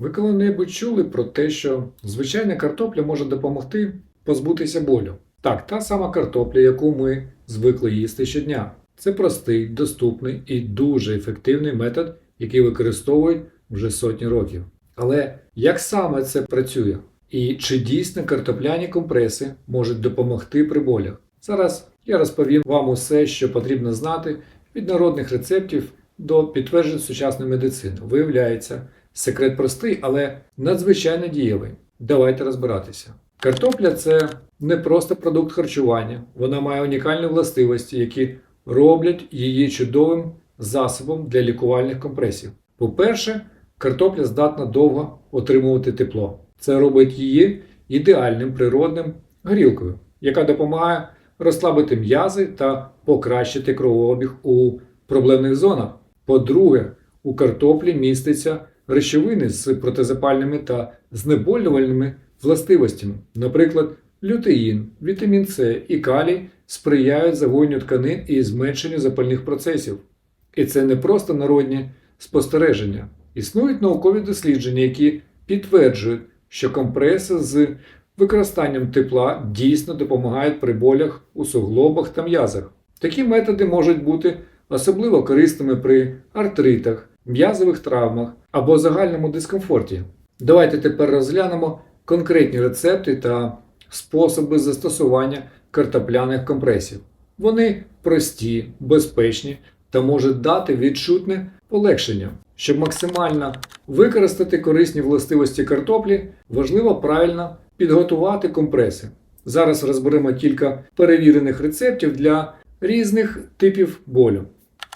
Ви коли-небудь чули про те, що звичайна картопля може допомогти позбутися болю? Так, та сама картопля, яку ми звикли їсти щодня. Це простий, доступний і дуже ефективний метод, який використовують вже сотні років. Але як саме це працює? І чи дійсно картопляні компреси можуть допомогти при болях? Зараз я розповім вам усе, що потрібно знати від народних рецептів до підтверджень сучасної медицини. Виявляється, секрет простий, але надзвичайно дієвий. Давайте розбиратися. Картопля це не просто продукт харчування, вона має унікальні властивості, які роблять її чудовим засобом для лікувальних компресів. По-перше, картопля здатна довго отримувати тепло. Це робить її ідеальним природним горілкою, яка допомагає розслабити м'язи та покращити кровообіг у проблемних зонах. По-друге, у картоплі міститься речовини з протизапальними та знеболювальними властивостями. Наприклад, лютеїн, вітамін С і калій сприяють загоєнню тканин і зменшенню запальних процесів. І це не просто народні спостереження. Існують наукові дослідження, які підтверджують, що компреси з використанням тепла дійсно допомагають при болях у суглобах та м'язах. Такі методи можуть бути особливо корисними при артритах, м'язових травмах або загальному дискомфорті. Давайте тепер розглянемо конкретні рецепти та способи застосування картопляних компресів. Вони прості, безпечні та можуть дати відчутне полегшення. Щоб максимально використати корисні властивості картоплі, важливо правильно підготувати компреси. Зараз розберемо кілька перевірених рецептів для різних типів болю.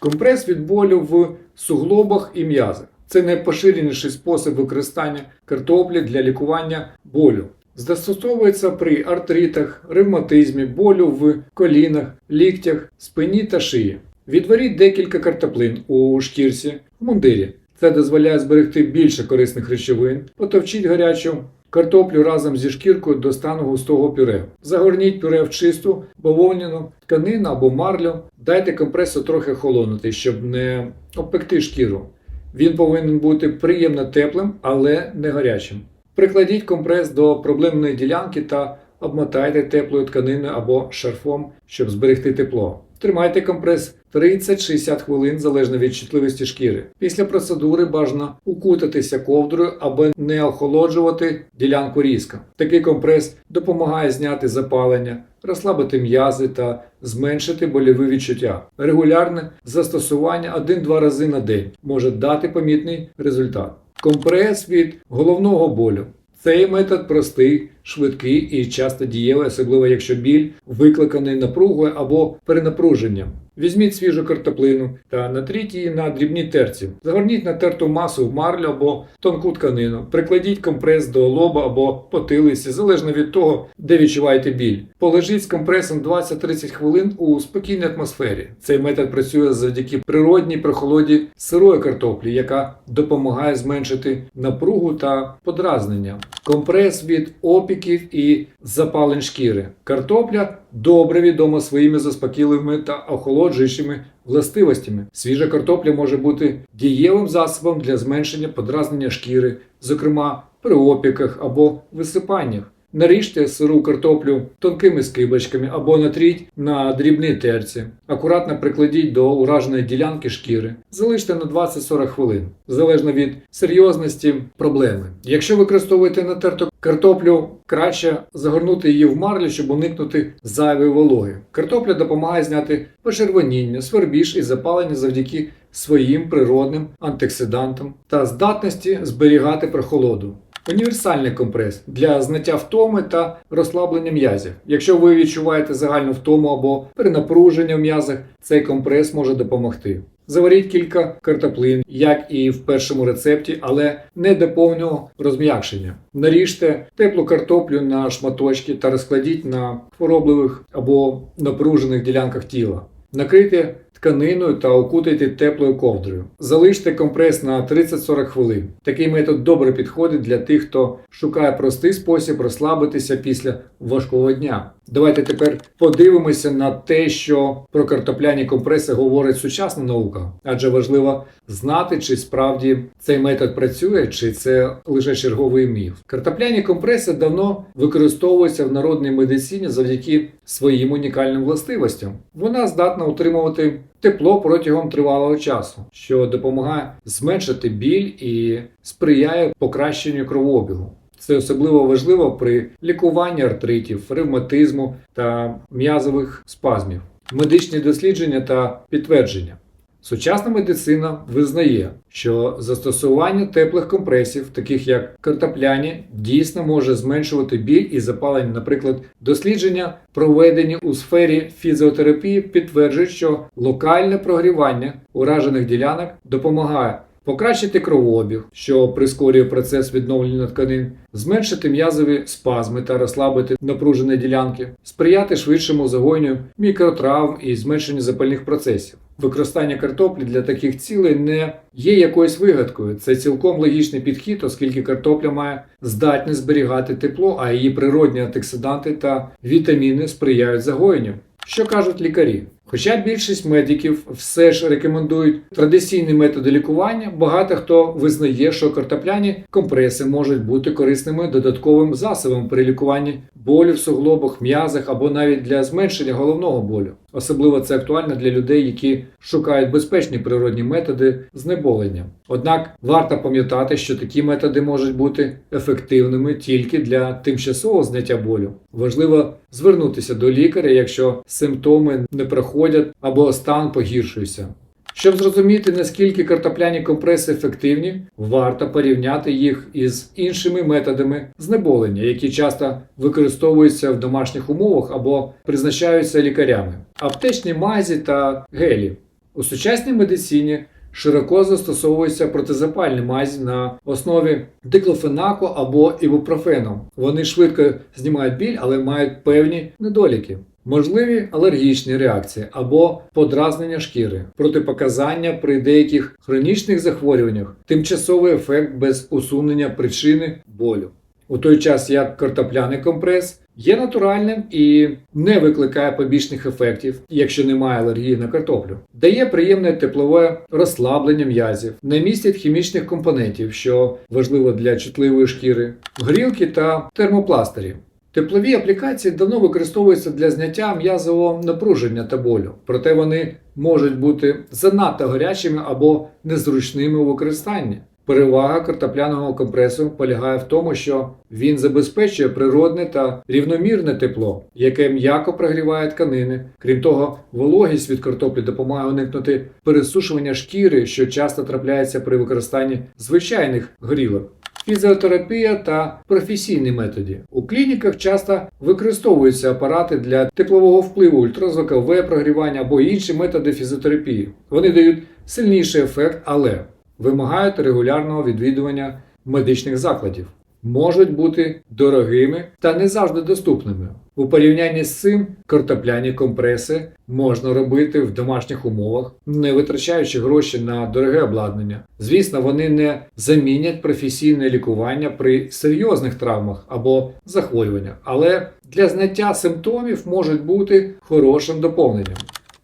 Компрес від болю в суглобах і м'язах. Це найпоширеніший спосіб використання картоплі для лікування болю. Застосовується при артритах, ревматизмі, болю в колінах, ліктях, спині та шиї. Відваріть декілька картоплин у шкірці в мундирі. Це дозволяє зберегти більше корисних речовин. Потовчіть гарячу картоплю разом зі шкіркою до стану густого пюре. Загорніть пюре в чисту бавовняну тканину або марлю. Дайте компресу трохи холонути, щоб не обпекти шкіру. Він повинен бути приємно теплим, але не гарячим. Прикладіть компрес до проблемної ділянки та обмотайте теплою тканиною або шарфом, щоб зберегти тепло. Тримайте компрес 30-60 хвилин залежно від чутливості шкіри. Після процедури бажано укутатися ковдрою, аби не охолоджувати ділянку різко. Такий компрес допомагає зняти запалення, розслабити м'язи та зменшити больові відчуття. Регулярне застосування 1-2 рази на день може дати помітний результат. Компрес від головного болю. Цей метод простий, швидкий і часто дієвий, особливо якщо біль викликаний напругою або перенапруженням. Візьміть свіжу картоплину та натріть її на дрібні терці. Загорніть натерту масу в марлю або тонку тканину. Прикладіть компрес до лоба або потилиці, залежно від того, де відчуваєте біль. Полежіть з компресом 20-30 хвилин у спокійній атмосфері. Цей метод працює завдяки природній прохолоді сирої картоплі, яка допомагає зменшити напругу та подразнення. Компрес від опіків і запалень шкіри. Картопля добре відома своїми заспокійливими та охолоджуючими властивостями. Свіжа картопля може бути дієвим засобом для зменшення подразнення шкіри, зокрема при опіках або висипаннях. Наріжте сиру картоплю тонкими скибочками або натріть на дрібні терці. Акуратно прикладіть до ураженої ділянки шкіри. Залиште на 20-40 хвилин, залежно від серйозності проблеми. Якщо використовуєте натерту картоплю, краще загорнути її в марлю, щоб уникнути зайвої вологи. Картопля допомагає зняти почервоніння, свербіж і запалення завдяки своїм природним антиоксидантам та здатності зберігати прохолоду. Універсальний компрес для зняття втоми та розслаблення м'язів. Якщо ви відчуваєте загальну втому або перенапруження в м'язах, цей компрес може допомогти. Заваріть кілька картоплин, як і в першому рецепті, але не до повного розм'якшення. Наріжте теплу картоплю на шматочки та розкладіть на хворобливих або напружених ділянках тіла. Накрийте тканиною та окутайте теплою ковдрою. Залиште компрес на 30-40 хвилин. Такий метод добре підходить для тих, хто шукає простий спосіб розслабитися після важкого дня. Давайте тепер подивимося на те, що про картопляні компреси говорить сучасна наука, адже важливо знати, чи справді цей метод працює, чи це лише черговий міф. Картопляні компреси давно використовуються в народній медицині завдяки своїм унікальним властивостям. Вона здатна утримувати тепло протягом тривалого часу, що допомагає зменшити біль і сприяє покращенню кровообігу. Це особливо важливо при лікуванні артритів, ревматизму та м'язових спазмів, медичні дослідження та підтвердження. Сучасна медицина визнає, що застосування теплих компресів, таких як картопляні, дійсно може зменшувати біль і запалення. Наприклад, дослідження, проведені у сфері фізіотерапії, підтверджують, що локальне прогрівання уражених ділянок допомагає покращити кровообіг, що прискорює процес відновлення тканин, зменшити м'язові спазми та розслабити напружені ділянки, сприяти швидшому загоєнню мікротравм і зменшенню запальних процесів. Використання картоплі для таких цілей не є якоюсь вигадкою. Це цілком логічний підхід, оскільки картопля має здатність зберігати тепло, а її природні антиоксиданти та вітаміни сприяють загоєнню. Що кажуть лікарі? Хоча більшість медиків все ж рекомендують традиційні методи лікування, багато хто визнає, що картопляні компреси можуть бути корисними додатковим засобом при лікуванні болю в суглобах, м'язах або навіть для зменшення головного болю. Особливо це актуально для людей, які шукають безпечні природні методи знеболення. Однак варто пам'ятати, що такі методи можуть бути ефективними тільки для тимчасового зняття болю. Важливо звернутися до лікаря, якщо симптоми не проходять або стан погіршується. Щоб зрозуміти, наскільки картопляні компреси ефективні, варто порівняти їх із іншими методами знеболення, які часто використовуються в домашніх умовах або призначаються лікарями. Аптечні мазі та гелі. У сучасній медицині широко застосовуються протизапальні мазі на основі диклофенаку або ібупрофену. Вони швидко знімають біль, але мають певні недоліки. Можливі алергічні реакції або подразнення шкіри, протипоказання при деяких хронічних захворюваннях, тимчасовий ефект без усунення причини болю. У той час як картопляний компрес є натуральним і не викликає побічних ефектів, якщо немає алергії на картоплю, дає приємне теплове розслаблення м'язів, не містить хімічних компонентів, що важливо для чутливої шкіри, грілки та термопластирів. Теплові аплікації давно використовуються для зняття м'язового напруження та болю, проте вони можуть бути занадто гарячими або незручними у використанні. Перевага картопляного компресу полягає в тому, що він забезпечує природне та рівномірне тепло, яке м'яко прогріває тканини. Крім того, вологість від картоплі допомагає уникнути пересушування шкіри, що часто трапляється при використанні звичайних грілок. Фізіотерапія та професійні методи. У клініках часто використовуються апарати для теплового впливу, ультразвукове прогрівання або інші методи фізіотерапії. Вони дають сильніший ефект, але вимагають регулярного відвідування медичних закладів. Можуть бути дорогими та не завжди доступними. У порівнянні з цим картопляні компреси можна робити в домашніх умовах, не витрачаючи гроші на дороге обладнання. Звісно, вони не замінять професійне лікування при серйозних травмах або захворюваннях, але для зняття симптомів можуть бути хорошим доповненням.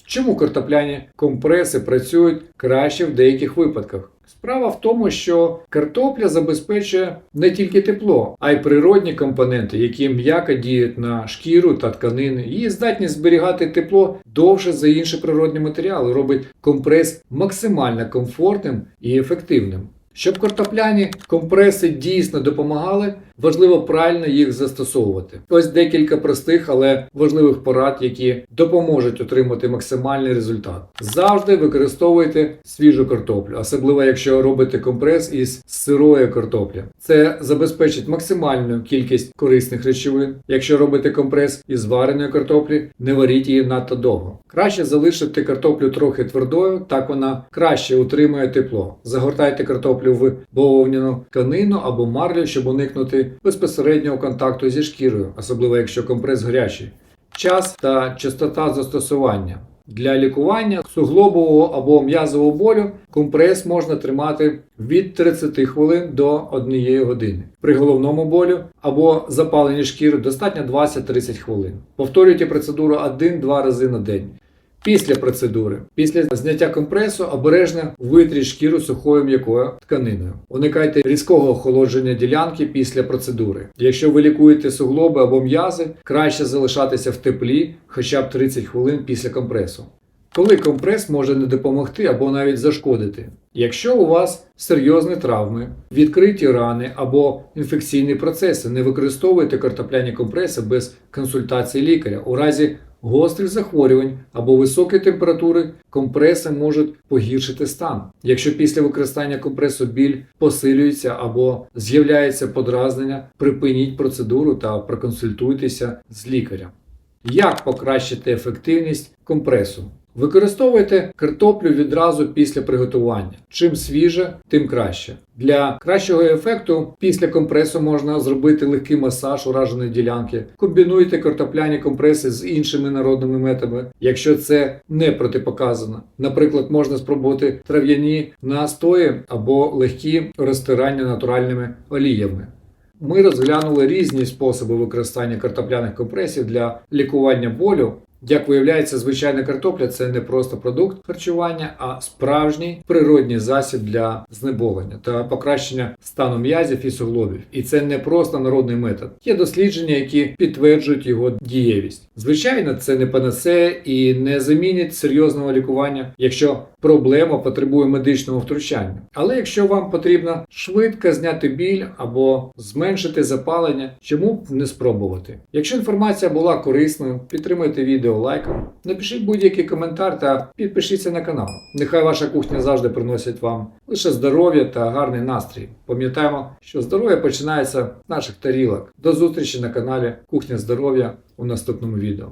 Чому картопляні компреси працюють краще в деяких випадках? Справа в тому, що картопля забезпечує не тільки тепло, а й природні компоненти, які м'яко діють на шкіру та тканини. Її здатність зберігати тепло довше за інші природні матеріали, робить компрес максимально комфортним і ефективним. Щоб картопляні компреси дійсно допомагали, важливо правильно їх застосовувати. Ось декілька простих, але важливих порад, які допоможуть отримати максимальний результат. Завжди використовуйте свіжу картоплю, особливо якщо робите компрес із сирої картоплі. Це забезпечить максимальну кількість корисних речовин. Якщо робите компрес із вареної картоплі, не варіть її надто довго. Краще залишити картоплю трохи твердою, так вона краще утримує тепло. Загортайте картоплю в бавовняну тканину або марлю, щоб уникнути безпосереднього контакту зі шкірою, особливо якщо компрес гарячий. Час та частота застосування. Для лікування суглобового або м'язового болю компрес можна тримати від 30 хвилин до 1 години. При головному болю або запаленні шкіри достатньо 20-30 хвилин. Повторюйте процедуру 1-2 рази на день. Після процедури, після зняття компресу, обережно витріть шкіру сухою м'якою тканиною. Уникайте різкого охолодження ділянки після процедури. Якщо ви лікуєте суглоби або м'язи, краще залишатися в теплі хоча б 30 хвилин після компресу. Коли компрес може не допомогти або навіть зашкодити. Якщо у вас серйозні травми, відкриті рани або інфекційні процеси, не використовуйте картопляні компреси без консультації лікаря. У разі гострих захворювань або високої температури компреси можуть погіршити стан. Якщо після використання компресу біль посилюється або з'являється подразнення, припиніть процедуру та проконсультуйтеся з лікарем. Як покращити ефективність компресу? Використовуйте картоплю відразу після приготування. Чим свіже, тим краще. Для кращого ефекту після компресу можна зробити легкий масаж ураженої ділянки. Комбінуйте картопляні компреси з іншими народними методами, якщо це не протипоказано. Наприклад, можна спробувати трав'яні настої або легкі розтирання натуральними оліями. Ми розглянули різні способи використання картопляних компресів для лікування болю. Як виявляється, звичайна картопля це не просто продукт харчування, а справжній природній засіб для знеболення та покращення стану м'язів і суглобів. І це не просто народний метод. Є дослідження, які підтверджують його дієвість. Звичайно, це не панацея і не замінить серйозного лікування, якщо проблема потребує медичного втручання. Але якщо вам потрібно швидко зняти біль або зменшити запалення, чому б не спробувати? Якщо інформація була корисною, підтримайте відео лайком, напишіть будь-який коментар та підпишіться на канал. Нехай ваша кухня завжди приносить вам лише здоров'я та гарний настрій. Пам'ятаємо, що здоров'я починається з наших тарілок. До зустрічі на каналі Кухня Здоров'я у наступному відео.